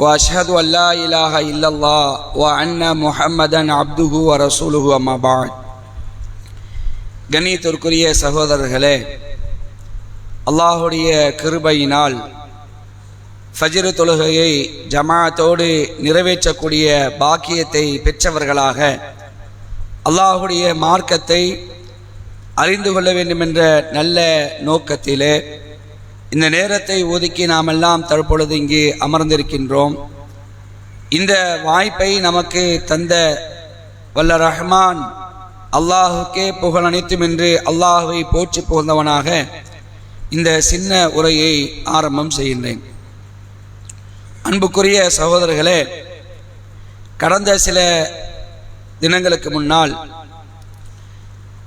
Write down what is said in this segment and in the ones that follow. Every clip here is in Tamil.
واشهد ان لا اله الا الله وان محمدا عبده ورسوله اما بعد கண்ணியத்திற்குரிய சகோதரர்களே அல்லாஹுடைய கிருபையினால் ஃபஜ்ர் தொழுகையை ஜமாத்தோடு நிறைவேற்றக்கூடிய பாக்கியத்தை பெற்றவர்களாக அல்லாஹுடைய மார்க்கத்தை அறிந்து கொள்ள வேண்டும் என்ற நல்ல நோக்கத்திலே இந்த நேரத்தை ஒதுக்கி நாம் எல்லாம் தற்பொழுது இங்கே அமர்ந்திருக்கின்றோம். இந்த வாய்ப்பை நமக்கு தந்த வல்ல ரஹ்மான் அல்லாஹுக்கே புகழ் அனைத்தும் என்று அல்லாஹுவை போற்றி புகழ்ந்தவனாக இந்த சின்ன உரையை ஆரம்பம் செய்கின்றேன். அன்புக்குரிய சகோதரர்களே கடந்த சில தினங்களுக்கு முன்னால்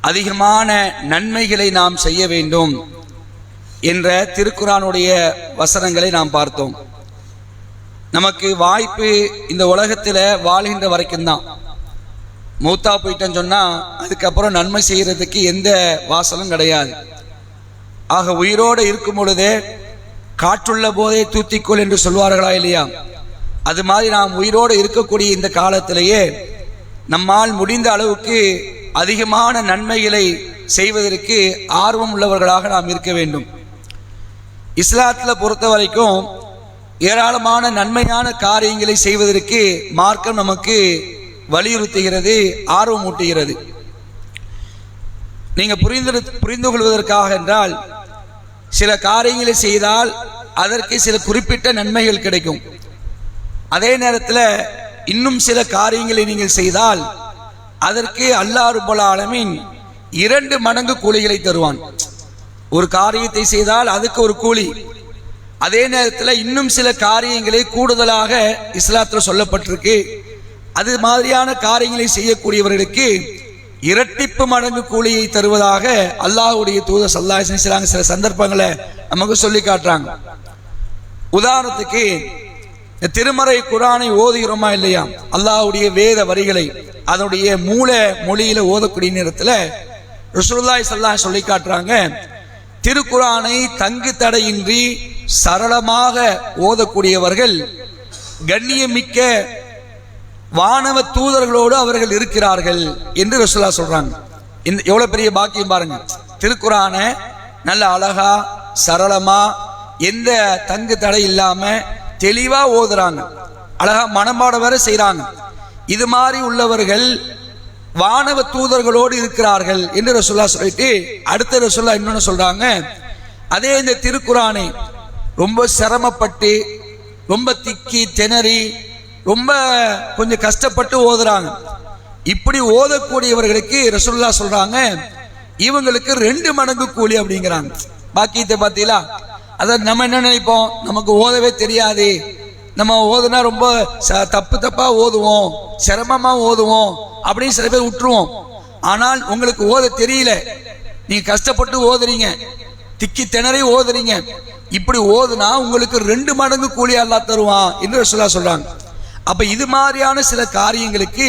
அதிகமான நன்மைகளை நாம் செய்ய வேண்டும். என்ற திருக்குறானுடைய வசனங்களை நாம் பார்த்தோம். நமக்கு வாய்ப்பு இந்த உலகத்தில் வாழ்கின்ற வரைக்கும் தான் மூத்தா போயிட்டேன்னு சொன்னால் அதுக்கப்புறம் நன்மை செய்கிறதுக்கு எந்த வாசலும் கிடையாது. ஆக உயிரோடு இருக்கும் பொழுதே காற்றுள்ள போதே தூத்திக்கோள் என்று சொல்வார்களா இல்லையா? அது மாதிரி நாம் உயிரோடு இருக்கக்கூடிய இந்த காலத்திலேயே நம்மால் முடிந்த அளவுக்கு அதிகமான நன்மைகளை செய்வதற்கு ஆர்வம் உள்ளவர்களாக நாம் இருக்க வேண்டும். இஸ்லாத்தில் பொறுத்த வரைக்கும் ஏராளமான நன்மையான காரியங்களை செய்வதற்கு மார்க்கம் நமக்கு வலியுறுத்துகிறது ஆர்வமூட்டுகிறது. நீங்கள் புரிந்து புரிந்து கொள்வதற்காக என்றால் சில காரியங்களை செய்தால் அதற்கு சில குறிப்பிட்ட நன்மைகள் கிடைக்கும். அதே நேரத்தில் இன்னும் சில காரியங்களை நீங்கள் செய்தால் அதற்கு அல்லாஹ் ரப்பல் இரண்டு மடங்கு கூலிகளை தருவான். ஒரு காரியத்தை செய்தால் அதுக்கு ஒரு கூலி. அதே நேரத்தில் இன்னும் சில காரியங்களை கூடுதலாக இஸ்லாத்தில் சொல்லப்பட்டிருக்கு. அது மாதிரியான காரியங்களை செய்யக்கூடியவர்களுக்கு இரட்டிப்பு மடங்கு கூலியை தருவதாக அல்லாஹுடைய தூத சல்லாஹ் சில சந்தர்ப்பங்களை நமக்கு சொல்லி காட்டுறாங்க. உதாரணத்துக்கு திருமறை குரானை ஓதுகிறோமா இல்லையா? அல்லாஹுடைய வேத வரிகளை அதனுடைய மூல மொழியில ஓதக்கூடிய நேரத்தில் ரசூல்லாய் சல்லாஹ் சொல்லி காட்டுறாங்க. திருக்குறானை தங்கு தடையின்றி சரளமாக ஓதக்கூடியவர்கள் கண்ணியமிக்க வானவ தூதர்களோடு அவர்கள் இருக்கிறார்கள் என்று ரசுல்லா சொல்றாங்க. இந்த எவ்வளவு பெரிய பாக்கியம் பாருங்க. திருக்குறான நல்ல அழகா சரளமா எந்த தங்கு தடை இல்லாம தெளிவா ஓதுறாங்க. அழகா மனப்பாடம் வேற செய்யறாங்க இது மாதிரி உள்ளவர்கள் வானவ தூதர்களோடு இருக்கிறார்கள் என்று ரசுல்லா சொல்லிட்டு அடுத்த ரசுல்லா இன்னொன்னு சொல்றாங்க. அதே இந்த திருக்குறானை ரொம்ப சிரமப்பட்டு ரொம்ப திக்கி திணறி ரொம்ப கொஞ்சம் கஷ்டப்பட்டு ஓதுறாங்க. இப்படி ஓதக்கூடியவர்களுக்கு ரசுல்லா சொல்றாங்க இவங்களுக்கு ரெண்டு மடங்கு கூலி அப்படிங்கிறாங்க. பாக்கியத்தை பார்த்தீங்களா? அதை நம்ம என்ன நினைப்போம்? நமக்கு ஓதவே தெரியாது. நம்ம ஓதுனா ரொம்ப தப்பு தப்பா ஓதுவோம் சிரமமா ஓதுவோம். அப்படின்னு சில பேர் விட்டுருவோம் ஆனால் உங்களுக்கு ஓத தெரியல. நீங்க கஷ்டப்பட்டு ஓதுறீங்க. திக்கி திணறி ஓதுறீங்க. இப்படி ஓதுனா உங்களுக்கு ரெண்டு மடங்கு கூலி அல்லா தருவான் என்று சொல்லா சொல்றாங்க. அப்ப இது மாதிரியான சில காரியங்களுக்கு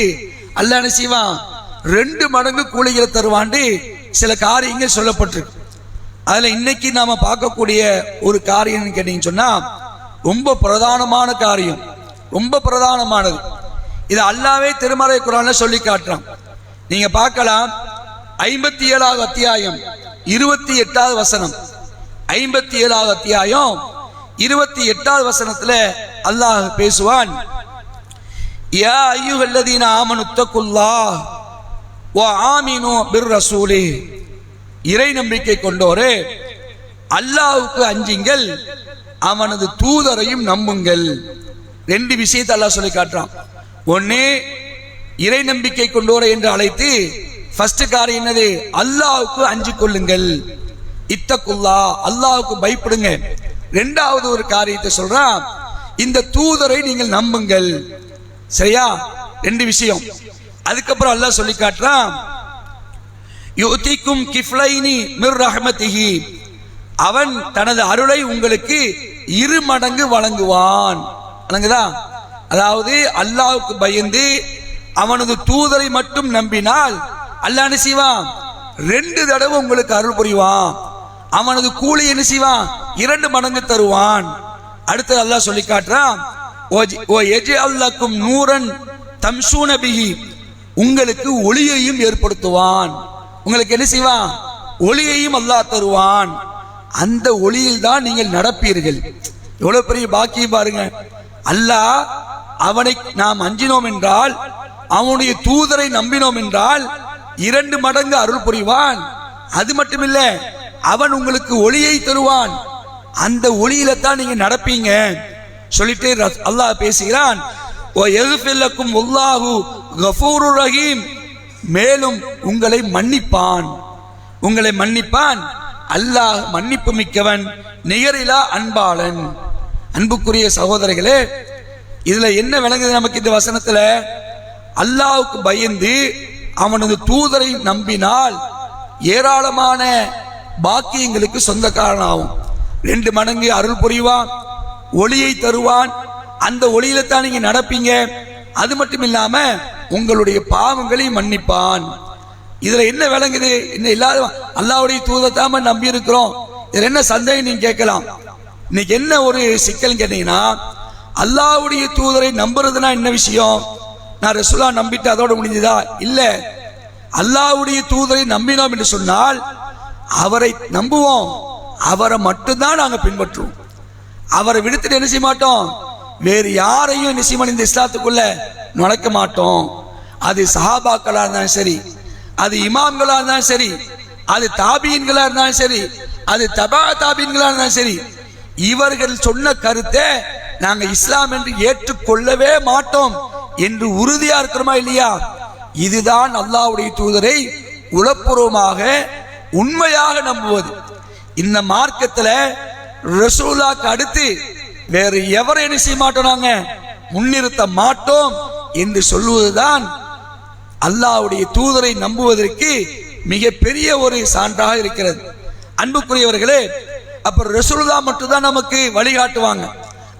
அல்ல என்ன செய்வான்? ரெண்டு மடங்கு கூலிகளை தருவாண்டு சில காரியங்கள் சொல்லப்பட்டிருக்கு. அதுல இன்னைக்கு நாம பார்க்கக்கூடிய ஒரு காரியம் கேட்டீங்கன்னு சொன்னா ரொம்ப பிரதானமான காரியம். ரொம்ப பிரதானமானது. இது அல்லாவே திருமறை குரான்ல சொல்லி காட்டுறான். நீங்க பார்க்கலாம். ஐம்பத்தி ஏழாவது அத்தியாயம் இருபத்தி எட்டாவது வசனம். ஐம்பத்தி ஏழாவது அத்தியாயம் இருபத்தி எட்டாவது வசனத்துல அல்லாஹ் பேசுவான். யா ஐயுகல்லதீன ஆமனுத்தக்குல்லா ஓ ஆமீனோ பிர் ரசூலே இறை நம்பிக்கை கொண்டோரே அல்லாவுக்கு அஞ்சுங்கள் அவனது தூதரையும் நம்புங்கள். ரெண்டு விஷயத்தை அல்லாஹ் சொல்லி காட்டுறான். ஒன்னு இறை நம்பிக்கை கொண்டோரை என்று அழைத்து ஃபர்ஸ்ட் காரியம் என்னது? அல்லாவுக்கு அஞ்சு கொள்ளுங்கள். இத்தக்குல்லா அல்லாவுக்கு பயப்படுங்க. ரெண்டாவது ஒரு காரியத்தை சொல்றான் இந்த தூதரை நீங்கள் நம்புங்கள். சரியா? ரெண்டு விஷயம். அதுக்கப்புறம் அல்லாஹ் சொல்லி காட்டுறான் யுதிக்கும் கிஃப்லைனி மிர் ரஹமதிஹி அவன் தனது அருளை உங்களுக்கு இரு மடங்கு வழங்குவான். வழங்குதா? அதாவது அல்லாவுக்கு பயந்து அவனது தூதரை மட்டும் நம்பினால் அல்லாஹ் என்ன செய்வான்? ரெண்டு தடவை உங்களுக்கு அருள் புரிவான். அவனது கூலி என்ன செய்வான்? இரண்டு மடங்கு தருவான். அடுத்து அல்லாஹ் சொல்லி காட்டுறான் ஓ எஜி நூரன் தம்சூன பிஹி. உங்களுக்கு ஒளியையும் ஏற்படுத்துவான். உங்களுக்கு என்ன செய்வான்? ஒளியையும் அல்லாஹ் தருவான். அந்த ஒளியில் தான் நீங்கள் நடப்பீர்கள். எவ்வளவு பெரிய பாக்கியம் பாருங்க. அல்லாஹ் அவனை நாம் அஞ்சினோம் என்றால் அவனுடைய தூதரை நம்பினோம் என்றால் இரண்டு மடங்கு அருள் புரிவான். அது மட்டுமில்ல அவன் உங்களுக்கு ஒளியை தருவான். அந்த ஒளியில தான் நீங்க நடப்பீங்க. சொல்லிட்டு அல்லாஹ் பேசுகிறான் ஓ ரஹீம். மேலும் உங்களை மன்னிப்பான். உங்களை மன்னிப்பான். அல்லாஹ் மன்னிப்பு மிக்கவன் நிகரிலா அன்பாளன். அன்புக்குரிய சகோதரர்களே இதுல என்ன விளங்குது நமக்கு இந்த வசனத்துல? அல்லாவுக்கு பயந்து அவனது தூதரை நம்பினால் ஏராளமான பாக்கியங்களுக்கு சொந்தக்காரன் ஆகும் ரெண்டு மடங்கு அருள் புரிவான் ஒளியை தருவான். அந்த ஒளியில தான் நீங்க நடப்பீங்க. அது மட்டும் இல்லாம உங்களுடைய பாவங்களை மன்னிப்பான். இதுல என்ன விளங்குது? என்ன இல்லாத அல்லாவுடைய தூதத்தாம நம்பி இருக்கிறோம் இதுல என்ன சந்தேகம் நீங்க கேட்கலாம்? இன்னைக்கு என்ன ஒரு சிக்கல் கேட்டீங்கன்னா அல்லாவுடைய தூதரை நம்புறதுனா என்ன விஷயம்? நான் ரசூலா நம்பிட்டு அதோட முடிஞ்சதா? இல்ல. அல்லாவுடைய தூதரை நம்பினோம் என்று சொன்னால் அவரை நம்புவோம். அவரை மட்டும்தான் நாங்கள் பின்பற்றுவோம். அவரை விடுத்துட்டு என்ன செய்ய மாட்டோம்? வேறு யாரையும் என்ன செய்ய இந்த இஸ்லாத்துக்குள்ள நுழைக்க மாட்டோம். அது சஹாபாக்களாக இருந்தாலும் சரி அது இமாம்களாக இருந்தாலும் சரி அது தாபியன்களாக இருந்தாலும் சரி அது தபா தாபியன்களாக இருந்தாலும் சரி இவர்கள் சொன்ன கருத்தை நாங்க இஸ்லாம் என்று ஏற்றுக்கொள்ளவே மாட்டோம் என்று உறுதியா இருக்கிறோமா இல்லையா? இதுதான் அல்லாஹ்வுடைய தூதரை உளப்பூர்வமாக உண்மையாக நம்புவது. இந்த மார்க்கத்துல ரசூலாக்கு அடுத்து வேறு எவரை என்ன செய்ய மாட்டோம் நாங்க? முன்னிறுத்த மாட்டோம் என்று சொல்லுவதுதான் அல்லாவுடைய தூதரை நம்புவதற்கு மிக பெரிய ஒரு சான்றாக இருக்கிறது. அன்புக்குரியவர்களே அப்ப ரசூலுல்லா மட்டும்தான் நமக்கு வழிகாட்டுவாங்க.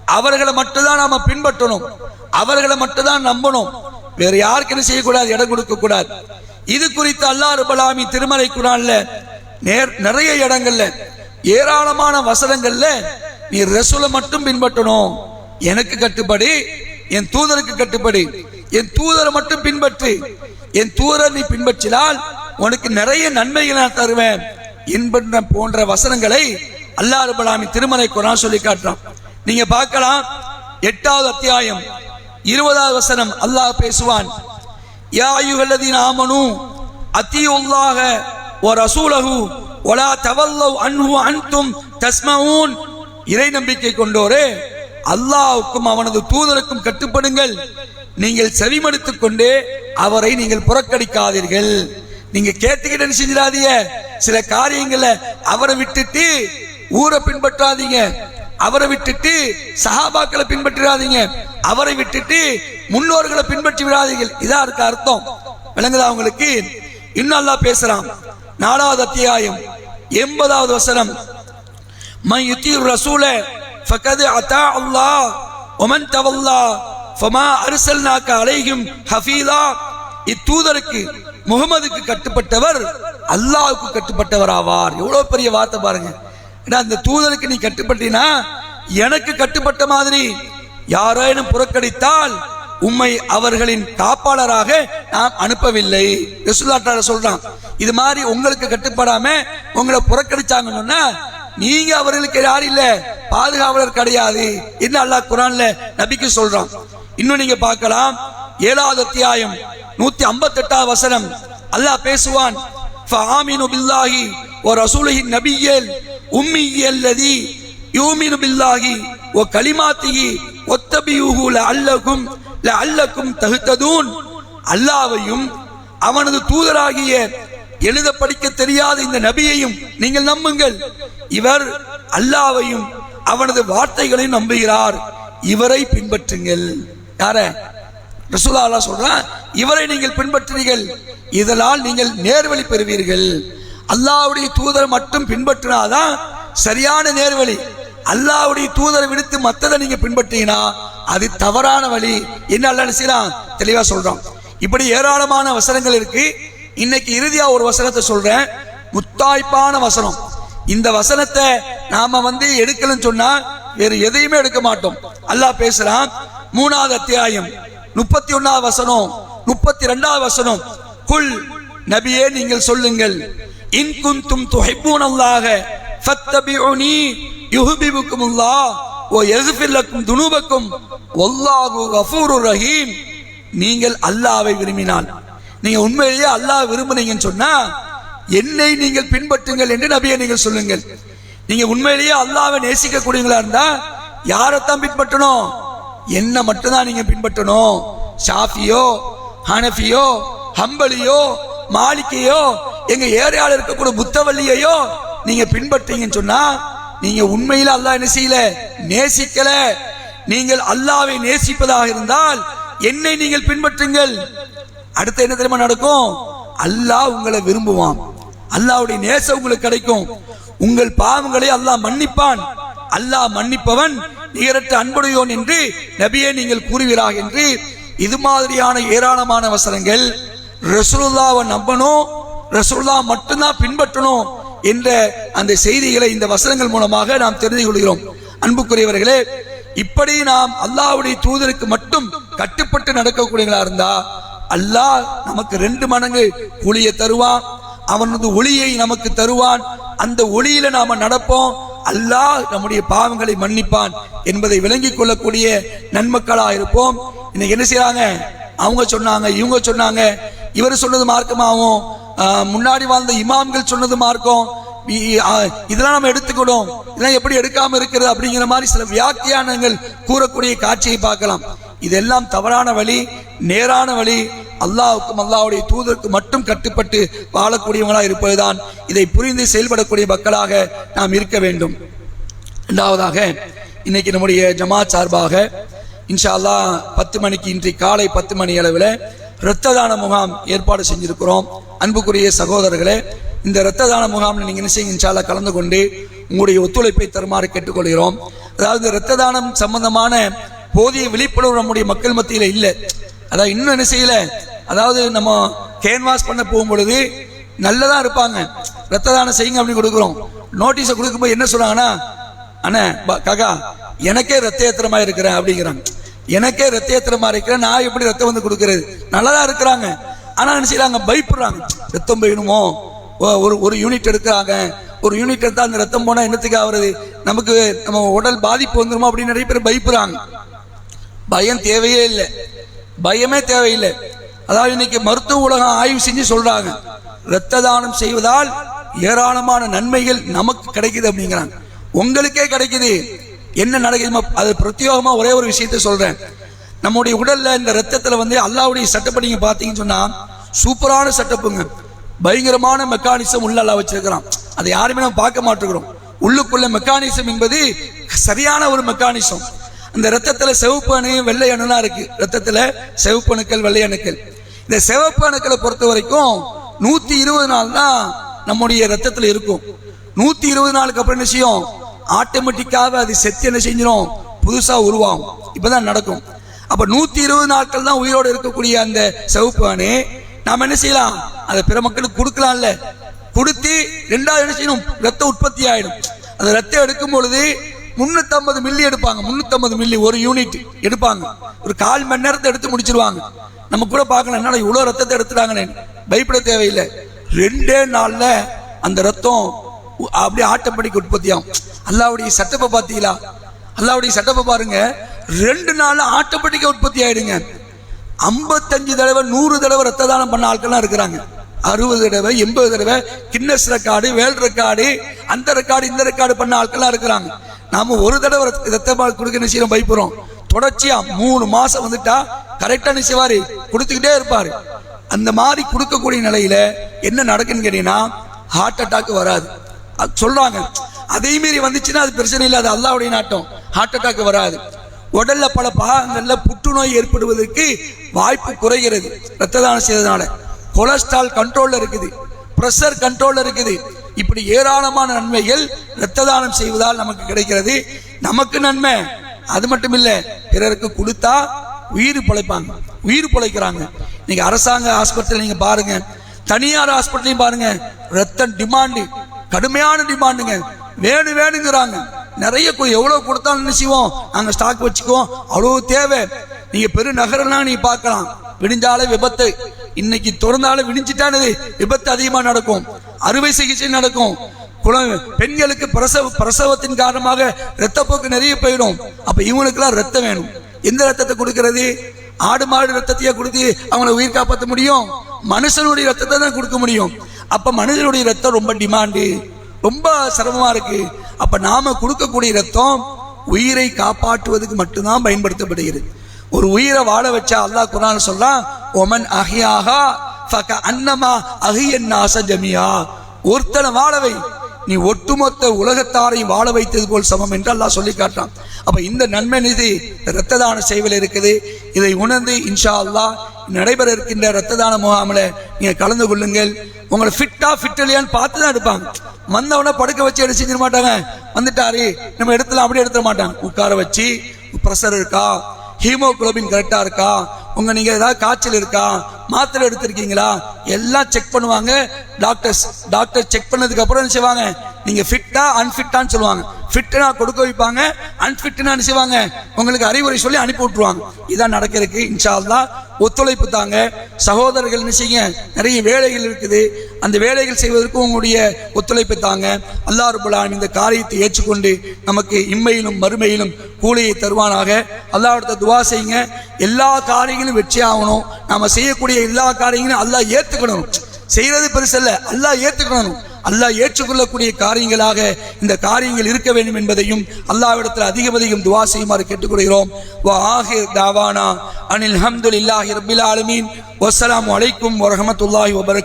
அவர்களை மட்டும்தான் நாம பின்பற்றணும். அவர்களை மட்டும்தான் நம்பணும். வேற யாருக்கு என்ன செய்யக்கூடாது? இடம் கொடுக்க கூடாது இது குறித்து அல்லா ரபலாமி திருமலை குரான்ல நேர் நிறைய இடங்கள்ல ஏராளமான வசனங்கள்ல நீ ரசூலை மட்டும் பின்பற்றணும். எனக்கு கட்டுப்படி என் தூதருக்கு கட்டுப்படி. என் தூதரை மட்டும் பின்பற்று. என் தூதரை நீ பின்பற்றினால் உனக்கு நிறைய நன்மைகளை நான் தருவேன். என்பன்ற போன்ற வசனங்களை அல்லாஹ் ரபலாமி திருமலை குரான் சொல்லி காட்டுறான். நீங்க பார்க்கலாம். எட்டாவது அத்தியாயம். இருபதாவது வசனம். அல்லாஹ் பேசுவான். யா ஆமனு அத்தியுல்லாக வ அசூலகு ஒலா தவல்லவ் அன்ஹு அன்தும் தஸ்மவுன் இறை நம்பிக்கை கொண்டோரே அல்லாவுக்கும் அவனது தூதருக்கும் கட்டுப்படுங்கள். நீங்கள் செவிமடுத்துக் கொண்டே அவரை நீங்கள் புறக்கணிக்காதீர்கள். நீங்க கேட்டுக்கிட்டு செஞ்சிடாதீங்க? சில காரியங்களை அவரை விட்டுட்டு ஊரை பின்பற்றாதீங்க. அவரை விட்டுட்டு சஹாபாக்களை பின்பற்றிடாதீங்க. அவரை விட்டுட்டு முன்னோர்களை பின்பற்றி விடாதீங்க இதா இருக்க அர்த்தம். விளங்குதா உங்களுக்கு? இன்னும் நல்லா பேசுறான். நாலாவது அத்தியாயம். எண்பதாவது வசனம். மை யுத்தி ரசூல ஃபகது அதா அல்லாஹ் ஒமன் தவல்லா ஃபமா அரிசல் நாக்க அலைகும் ஹஃபீலா. இத்தூதருக்கு முகமதுக்கு கட்டுப்பட்டவர் அல்லாவுக்கு கட்டுப்பட்டவர் ஆவார் எவ்வளவு பெரிய வார்த்தை பாருங்க. அந்த தூதலுக்கு நீ கட்டுப்பட்டினா எனக்கு கட்டுப்பட்ட மாதிரி யாரேனும் புறக்கடித்தால் உம்மை அவர்களின் காப்பாளராக நாம் அனுப்பவில்லை. ரசுல்லாட்டார சொல்றான் இது மாதிரி உங்களுக்கு கட்டுப்படாம உங்களை புறக்கணிச்சாங்கன்னா நீங்க அவர்களுக்கு யார் இல்ல பாதுகாவலர் கிடையாது என்ன அல்லாஹ் குரான்ல நபிக்கு சொல்றான். இன்னும் நீங்க பார்க்கலாம் ஏழாவது அத்தியாயம் நூத்தி ஐம்பத்தி எட்டாவது வசனம் அல்லாஹ் பேசுவான் ورسوله النبي الأمي الذي يؤمن بالله وكلماته واتبعوه لعلكم لعلكم تهتدون அல்லாஹ்வையும் அவனது தூதராகிய எழுத படிக்க தெரியாத இந்த நபியையும் நீங்கள் நம்புங்கள் இவர் அல்லாஹ்வையும் அவனது வார்த்தைகளையும் நம்புகிறார் இவரை பின்பற்றுங்கள் யார ரசூலா அல்லாஹ் சொல்றான் இவரை நீங்கள் பின்பற்றுவீர்கள் இதனால் நீங்கள் நேர்வழி பெறுவீர்கள் அல்லாவுடைய தூதரை மட்டும் பின்பற்றினாதான் சரியான நேர்வழி. அல்லாஹ்வுடைய தூதரை விடுத்து மற்றதை நீங்க பின்பற்றீங்கன்னா அது தவறான வழி. என்ன அல்லாஹ் செய்யலாம் தெளிவா சொல்றோம் இப்படி ஏராளமான வசனங்கள் இருக்கு. இன்னைக்கு இறுதியா ஒரு வசனத்தை சொல்றேன். முத்தாய்ப்பான வசனம். இந்த வசனத்தை நாம வந்து எடுக்கலன்னு சொன்னா வேறு எதையுமே எடுக்க மாட்டோம். அல்லாஹ் பேசுறான். மூணாவது அத்தியாயம். முப்பத்தி ஒன்னாவது வசனம். முப்பத்தி ரெண்டாவது வசனம். குல் நபியே நீங்கள் சொல்லுங்கள். இன் குந்தும் துஹிப்பூன் அல்லாஹ ஃபத்தபிஉனி யுஹிபுக்குமுல்லாஹ் வ ஓ லக்கும் துனூபக்கும் வல்லாஹு கஃபூரு ரஹீம். நீங்கள் அல்லாஹ்வை விரும்பினால். நீங்க உண்மையிலேயே அல்லாஹ் விரும்புனீங்கன்னு சொன்னா என்னை நீங்கள் பின்பற்றுங்கள் என்று நபியை நீங்கள் சொல்லுங்கள். நீங்க உண்மையிலேயே அல்லாஹ்வை நேசிக்க கூடியங்களா இருந்தா யாரைத்தான் பின்பற்றணும்? என்ன மட்டும்தான் நீங்க பின்பற்றணும். ஷாஃபியோ ஹனஃபியோ ஹம்பலியோ மாலிக்கையோ எங்க ஏரியால இருக்கக்கூடிய புத்தவள்ளியையும் நீங்க பின்பற்றீங்கன்னு சொன்னா நீங்க உண்மையில அல்லாஹ் என்ன செய்யல? நேசிக்கல. நீங்கள் அல்லாவை நேசிப்பதாக இருந்தால் என்னை நீங்கள் பின்பற்றுங்கள். அடுத்து என்ன தெரியுமா நடக்கும்? அல்லாஹ் உங்களை விரும்புவான். அல்லாவுடைய நேசம் உங்களுக்கு கிடைக்கும். உங்கள் பாவங்களை அல்லாஹ் மன்னிப்பான். அல்லாஹ் மன்னிப்பவன் நிகரற்ற அன்புடையோன் என்று நபியே நீங்கள் கூறுவீராக என்று இது மாதிரியான ஏராளமான வசனங்கள் ரசூலுல்லாவை நம்பணும் ரசூல்லா மட்டும்தான் பின்பற்றணும் என்ற அந்த செய்திகளை இந்த வசனங்கள் மூலமாக நாம் தெரிந்து கொள்கிறோம். அன்புக்குரியவர்களே இப்படி நாம் அல்லாஹ்வுடைய தூதருக்கு மட்டும் கட்டுப்பட்டு நடக்கக்கூடியவங்களா இருந்தா அல்லாஹ் நமக்கு ரெண்டு மடங்கு கூலியை தருவான். அவனது ஒளியை நமக்கு தருவான். அந்த ஒளியில நாம நடப்போம். அல்லாஹ் நம்முடைய பாவங்களை மன்னிப்பான் என்பதை விளங்கிக் கொள்ளக்கூடிய நன்மக்களா இருப்போம். இன்னைக்கு என்ன செய்யறாங்க அவங்க சொன்னாங்க இவங்க சொன்னாங்க. இவர் சொன்னது மார்க்கமாகும். முன்னாடி வாழ்ந்த இமாம்கள் சொன்னது மார்க்கம். இதெல்லாம் நம்ம எடுத்துக்கணும். இதெல்லாம் எப்படி எடுக்காம இருக்கிறது அப்படிங்கிற மாதிரி சில வியாக்கியானங்கள் கூறக்கூடிய காட்சியை பார்க்கலாம். இதெல்லாம் தவறான வழி நேரான வழி அல்லாவுக்கும் அல்லாவுடைய தூதருக்கு மட்டும் கட்டுப்பட்டு வாழக்கூடியவங்களாக இருப்பதுதான். இதை புரிந்து செயல்படக்கூடிய மக்களாக நாம் இருக்க வேண்டும். இரண்டாவதாக இன்னைக்கு நம்முடைய ஜமா சார்பாக இன்ஷா அல்லாஹ் பத்து மணிக்கு இன்றைக்கு காலை பத்து மணி அளவில் இரத்த தான முகாம் ஏற்பாடு செஞ்சிருக்கிறோம். அன்புக்குரிய சகோதரர்களே இந்த இரத்த தான முகாமில் நீங்கள் என்ன செய்யுங்க கலந்து கொண்டு உங்களுடைய ஒத்துழைப்பை தருமாறு கேட்டுக்கொள்கிறோம். அதாவது இரத்த தானம் சம்பந்தமான போதிய விழிப்புணர்வு நம்முடைய மக்கள் மத்தியில் இல்லை. அதாவது இன்னும் என்ன செய்யல? அதாவது நம்ம கேன்வாஸ் பண்ண போகும் பொழுது நல்லதாக இருப்பாங்க. ரத்த தானம் செய்யுங்க அப்படின்னு கொடுக்குறோம். நோட்டீஸை கொடுக்கும்போது என்ன சொல்கிறாங்கன்னா அண்ணே ப- காக்கா எனக்கே ரத்த ஏத்திரமாக இருக்கிறேன் அப்படிங்கிறாங்க. எனக்கே ரத்த ஏத்திரமா இருக்கிறேன். நான் எப்படி ரத்தம் வந்து கொடுக்கறது? நல்லதா இருக்கிறாங்க. ஆனா என்ன செய்யறாங்க பயப்படுறாங்க. ரத்தம் போயிடுமோ ஒரு ஒரு யூனிட் எடுக்கிறாங்க. ஒரு யூனிட் எடுத்தா அந்த ரத்தம் போனா என்னத்துக்கு ஆகுறது? நமக்கு நம்ம உடல் பாதிப்பு வந்துருமோ அப்படின்னு நிறைய பேர் பயப்படுறாங்க. பயம் தேவையே இல்லை. பயமே தேவையில்லை. அதாவது இன்னைக்கு மருத்துவ உலகம் ஆய்வு செஞ்சு சொல்றாங்க. இரத்த தானம் செய்வதால் ஏராளமான நன்மைகள் நமக்கு கிடைக்குது அப்படிங்கிறாங்க. உங்களுக்கே கிடைக்குது. என்ன நடக்குதுமோ? அது பிரத்யோகமாக ஒரே ஒரு விஷயத்தை சொல்கிறேன் நம்முடைய உடலில் இந்த ரத்தத்தில் வந்து அல்லாவுடைய சட்டப்படி பார்த்தீங்கன்னு சொன்னால் சூப்பரான செட்டப்புங்க. பயங்கரமான மெக்கானிசம் உள்ள அல்லா வச்சிருக்கிறான். அதை யாருமே நம்ம பார்க்க மாட்டேங்கிறோம். உள்ளுக்குள்ள மெக்கானிசம் என்பது சரியான ஒரு மெக்கானிசம் அந்த ரத்தத்தில் சிவப்பு அணுவும் வெள்ளை அணுலாம் இருக்கு. ரத்தத்தில் செவப்பு அணுக்கள் வெள்ளை அணுக்கள். இந்த செவப்பு அணுக்களை பொறுத்த வரைக்கும் நூற்றி இருபது நாள் தான் நம்முடைய ரத்தத்தில் இருக்கும். நூற்றி இருபது நாளுக்கு அப்புறம் என்ன செய்யும்? ஆட்டோமேட்டிக்காக அது செத்து என்ன செஞ்சிடும் புதுசாக உருவாகும். இப்போதான் நடக்கும். அப்போ நூற்றி இருபது நாட்கள் தான் உயிரோடு இருக்கக்கூடிய அந்த சிவப்பு நாம் என்ன செய்யலாம்? அதை பிற மக்களுக்கு கொடுக்கலாம்ல. கொடுத்து ரெண்டாவது என்ன செய்யணும்? ரத்த உற்பத்தி ஆகிடும் அந்த ரத்தம் எடுக்கும் பொழுது முன்னூத்தம்பது மில்லி எடுப்பாங்க. முன்னூத்தம்பது மில்லி ஒரு யூனிட் எடுப்பாங்க. ஒரு கால் மணி நேரத்தை எடுத்து முடிச்சிருவாங்க. நம்ம கூட பார்க்கலாம் என்னடா இவ்வளோ ரத்தத்தை எடுத்துட்டாங்கன்னு பயப்பட தேவையில்லை. ரெண்டே நாளில் அந்த ரத்தம் அப்படியே ஆட்டோமேட்டிக் உற்பத்தி ஆகும். அல்லாவுடைய சட்டப்பை பார்த்தீங்களா அல்லாவுடைய சட்டப்பை பாருங்க. ரெண்டு நாள் ஆட்டோமேட்டிக்காக உற்பத்தி ஆயிடுங்க. ஐம்பத்தஞ்சு தடவை நூறு தடவை ரத்த தானம் பண்ண ஆட்கள்லாம் இருக்கிறாங்க. அறுபது தடவை எண்பது தடவை கின்னஸ் ரெக்கார்டு வேல் ரெக்கார்டு அந்த ரெக்கார்டு இந்த ரெக்கார்டு பண்ண ஆட்கள்லாம் இருக்கிறாங்க. நாம ஒரு தடவை ரத்த- ரத்த பால் கொடுக்க நிச்சயம் பயப்படுறோம். தொடர்ச்சியா மூணு மாசம் வந்துட்டா கரெக்டா நிச்சயவாரு கொடுத்துக்கிட்டே இருப்பாரு. அந்த மாதிரி கொடுக்கக்கூடிய நிலையில என்ன நடக்குன்னு கேட்டீங்கன்னா ஹார்ட் அட்டாக் வராது. அது சொல்றாங்க அதே மாரி வந்துச்சுன்னா அது பிரச்சனை இல்லை அது அல்லாவுடைய நாட்டம். ஹார்ட் அட்டாக் வராது. உடல்ல பல பாகங்கள்ல புற்றுநோய் ஏற்படுவதற்கு வாய்ப்பு குறைகிறது. ரத்த தானம் செய்ததுனால. கொலஸ்ட்ரால் கண்ட்ரோலில் இருக்குது. ப்ரெஷர் கண்ட்ரோலில் இருக்குது. இப்படி ஏராளமான நன்மைகள் இரத்த தானம் செய்வதால் நமக்கு கிடைக்கிறது. நமக்கு நன்மை. அது மட்டும் இல்லை பிறருக்கு கொடுத்தா உயிர் பிழைப்பாங்க. உயிர் பிழைக்கிறாங்க. நீங்க அரசாங்க ஆஸ்பத்திரியில் நீங்க பாருங்க. தனியார் ஹாஸ்பிட்டலையும் பாருங்க. ரத்தம் டிமாண்டு கடுமையான டிமாண்டுங்க வேணு வேணுங்கிறாங்க நிறைய கு- எவ்வளவு கொடுத்தாலும் என்ன செய்வோம்? நாங்க ஸ்டாக் வச்சுக்குவோம். அவ்வளவு தேவை. நீங்க பெரு நகரம்லாம் நீங்க பார்க்கலாம். விடிஞ்சாலே விபத்து. இன்னைக்கு திறந்தாலே விடிஞ்சிட்டானது. விபத்து அதிகமா நடக்கும். அறுவை சிகிச்சை நடக்கும். குழ- பெண்களுக்கு பிரசவ பிரசவத்தின் காரணமாக ரத்தப்போக்கு நிறைய போயிடும். அப்ப இவங்களுக்கெல்லாம் ரத்தம் வேணும். எந்த ரத்தத்தை கொடுக்கறது? ஆடு மாடு ரத்தத்தையே கொடுத்து அவங்கள உயிர் காப்பாற்ற முடியும்? மனுஷனுடைய ரத்தத்தை தான் கொடுக்க முடியும். அப்ப மனிதனுடைய ரத்தம் ரொம்ப டிமாண்டு ரொம்ப சிரமமா இருக்கு. அப்ப நாம கொடுக்கக்கூடிய ரத்தம் உயிரை காப்பாற்றுவதுக்கு மட்டும்தான் பயன்படுத்தப்படுகிறது. ஒரு உயிரை வாழ வச்சா அல்லாஹ் குரான் சொல்றான் ஒமன் அஹியாகா ஃபக அன்னமா அஹியன் நாச ஜமியா. ஒருத்தனை வாழவை நீ ஒட்டுமொத்த உலகத்தாரையும் வாழ வைத்தது போல் சமம் என்று அல்லாஹ் சொல்லி காட்டான் அப்ப இந்த நன்மை நிதி இரத்த தான சேவையில் இருக்குது. இதை உணர்ந்து இன்ஷா அல்லாஹ் நடைபெற இருக்கின்ற ரத்த தான முகாமில் நீங்கள் கலந்து கொள்ளுங்கள். உங்களை ஃபிட்டா ஃபிட் இல்லையான்னு பார்த்து தான் எடுப்பாங்க. வந்தவன படுக்க வச்சு எடுத்து செஞ்சிட மாட்டாங்க. வந்துட்டாரு. நம்ம இடத்துல அப்படியே எடுத்துட மாட்டாங்க. உட்கார வச்சு ப்ரெஷர் இருக்கா? ஹீமோகுளோபின் கரெக்டா இருக்கா? உங்க நீங்க ஏதாவது காய்ச்சல் இருக்கா? மாத்திரை எடுத்திருக்கீங்களா? எல்லாம் செக் பண்ணுவாங்க. டாக்டர்ஸ் டாக்டர் செக் பண்ணதுக்கு அப்புறம் என்ன செய்வாங்க? நீங்க ஃபிட்டா அன்ஃபிட்டான்னு சொல்லுவாங்க. ஃபிட்னா கொடுக்க வைப்பாங்க அன்ஃபிட்னா என்ன செய்வாங்க. உங்களுக்கு அறிவுரை சொல்லி அனுப்பி விட்டுருவாங்க. இதான் நடக்கிறதுக்கு இன்ஷா ஒத்துழைப்பு தாங்க. சகோதரர்கள் என்ன செய்யுங்க நிறைய வேலைகள் இருக்குது. அந்த வேலைகள் செய்வதற்கு உங்களுடைய ஒத்துழைப்பு தாங்க. அல்லா ரபுல்லான் இந்த காரியத்தை ஏற்றுக்கொண்டு நமக்கு இம்மையிலும் மறுமையிலும் கூலியை தருவானாக. அல்லாஹ்விடத்த துவா செய்யுங்க. எல்லா காரியங்களும் வெற்றி ஆகணும். நாம செய்யக்கூடிய எல்லா காரியங்களும் அல்லா ஏற்றுக்கணும் செய்கிறது பெருசல்ல அல்லா ஏற்றுக்கணும் அல்லாஹ் ஏற்றுக்கொள்ளக்கூடிய காரியங்களாக இந்த காரியங்கள் இருக்க வேண்டும் என்பதையும் அல்லாவிடத்தில் அதிகம் அதிகம் துவா செய்யுமாறு கேட்டுக்கொள்கிறோம். வா ஆஹிர் தாவானா அனில் ஹம்துலில்லாஹி ரபில் ஆலமீன். வசலாம் அலைக்கும் வரமத்துல்லாஹி வபரக்